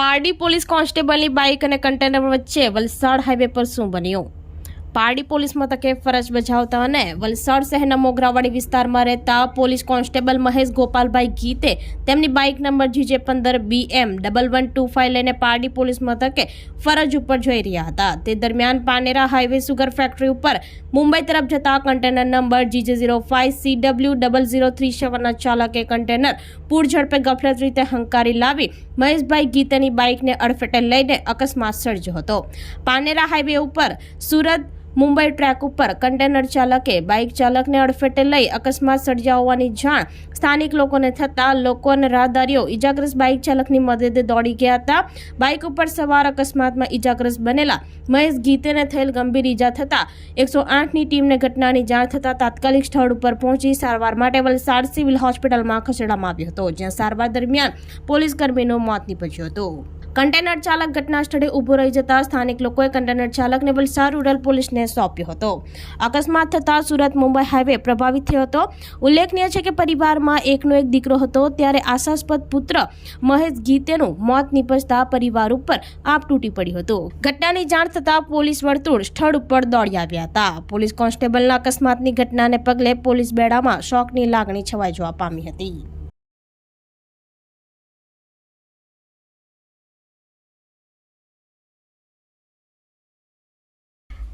Pardi police કોન્સ્ટેબલની bike અને container વચ્ચે વલસાડ હાઈવે પર શું બન્યું. પારડી પોલીસ મથકે ફરજ બજાવતા અને વલસાડ શહેરના મોગરાવાડી વિસ્તારમાં રહેતા પોલીસ કોન્સ્ટેબલ મહેશ ગોપાલભાઈ ગીતે તેમની બાઇક નંબર જીજે પંદર B M double one two five લઈને પારડી પોલીસ મથકે ફરજ ઉપર જઈ રહ્યા હતા. તે દરમિયાન પાનેરા હાઈવે સુગર ફેક્ટરી ઉપર મુંબઈ તરફ જતા container number G J zero five C W double zero three સેવનના ચાલકે કન્ટેનર પૂર ઝડપે ગફલત રીતે હંકારી લાવી મહેશભાઈ ગીતેની બાઇકને અડફેટે લઈને અકસ્માત સર્જ્યો હતો. પાનેરા હાઈવે ઉપર સુરત મુંબઈ ટ્રેક ઉપર કન્ટેનર ચાલકે બાઇક ચાલકને અડફેટે લઈ અકસ્માત સર્જા હોવાની જાણ સ્થાનિક લોકોને થતાં લોકો અને રાહદારીઓ ઇજાગ્રસ્ત બાઇક ચાલકની મદદે દોડી ગયા હતા. બાઇક ઉપર સવાર અકસ્માતમાં ઇજાગ્રસ્ત બનેલા મહેશ ગીતેને થયેલ ગંભીર ઈજા થતાં એકસો આઠની ટીમને ઘટનાની જાણ થતાં તાત્કાલિક સ્થળ ઉપર પહોંચી સારવાર માટે વલસાડ સિવિલ હોસ્પિટલમાં ખસેડવામાં આવ્યો હતો, જ્યાં સારવાર દરમિયાન પોલીસ કર્મીનું મોત નીપજ્યું હતું. કન્ટેનર ચાલક ઘટના સ્થળે ઊભો રહી જતા સ્થાનિક લોકોએ કન્ટેનર ચાલકને વલસાડ રૂરલ પોલીસને સોંપ્યો હતો. અકસ્માત થતાં સુરત મુંબઈ હાઈવે પ્રભાવિત થયો હતો. ઉલ્લેખનીય છે કે પરિવારમાં એકનો એક દીકરો હતો. ત્યારે આશાસ્પદ પુત્ર મહેશ ગીતેનું મોત નીપજતા પરિવાર ઉપર આપ તૂટી પડ્યું હતું. ઘટનાની જાણ થતાં પોલીસ વર્તુળ સ્થળ ઉપર દોડી આવ્યા હતા. પોલીસ કોન્સ્ટેબલના અકસ્માતની ઘટનાને પગલે પોલીસ બેડામાં શોકની લાગણી છવાઈ જોવા પામી હતી.